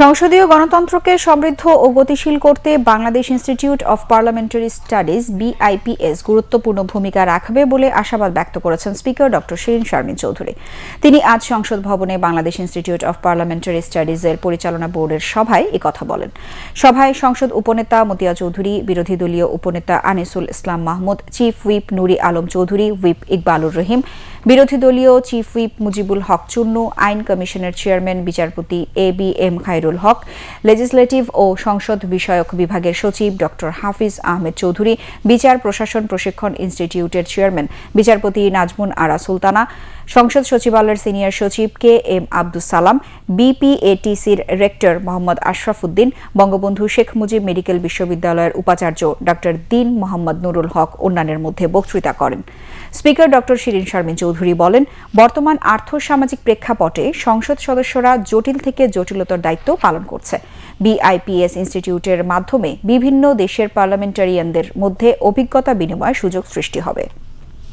সংসদীয় গণতন্ত্রকে সমৃদ্ধ ও গতিশীল করতে Bangladesh institute of parliamentary studies BIPS গুরুত্বপূর্ণ ভূমিকা রাখবে বলে আশাবাদ ব্যক্ত করেছেন স্পিকার ডক্টর শিরিন শারমিন চৌধুরী। তিনি আজ সংসদ ভবনে বাংলাদেশ ইনস্টিটিউট অব পার্লামেন্টারি স্টাডিজের পরিচালনা বোর্ডের সভায় কথা বলেন। সভায় সংসদ উপনেতা মতিয়া চৌধুরী, বিরোধী দলীয় উপনেতা Anisul Islam Mahmud, chief whip Nuri Alam Chowdhury, whip Iqbalur Rahim বিরোধী দলীয় চিফ হুইপ মুজিবুল হক চুন্নু, আইন কমিশনের চেয়ারম্যান বিচারপতি A B M Khairul Haque, legislative ও সংসদ বিষয়ক বিভাগের সচিব ডক্টর হাফিজ আহমেদ চৌধুরী, বিচার, প্রশাসন, প্রশিক্ষণ ইনস্টিটিউটের চেয়ারম্যান বিচারপতি নাজমুন আরা সুলতানা, সংসদ সচিবালয়ের সিনিয়র সচিব কে এম আব্দুস সালাম বিপিএটিসির রেক্টর মোহাম্মদ আশরাফ উদ্দিন, বঙ্গবন্ধু শেখ মুজিব মেডিকেল বিশ্ববিদ্যালয়ের উপাচার্য ডক্টর দিন মোহাম্মদ নুরুল হক অন্যান্যের মধ্যে বক্তৃতা করেন। স্পিকার ডক্টর শিরিন শারমিন চৌধুরী বলেন, বর্তমান আর্থ সামাজিক প্রেক্ষাপটে সংসদ সদস্যরা জটিল থেকে জটিলতর দায়িত্ব পালন করছে। বিআইপিএস ইনস্টিটিউটের মাধ্যমে বিভিন্ন দেশের পার্লামেন্টারিয়ানদের মধ্যে অভিজ্ঞতা বিনিময় সুযোগ সৃষ্টি হবে।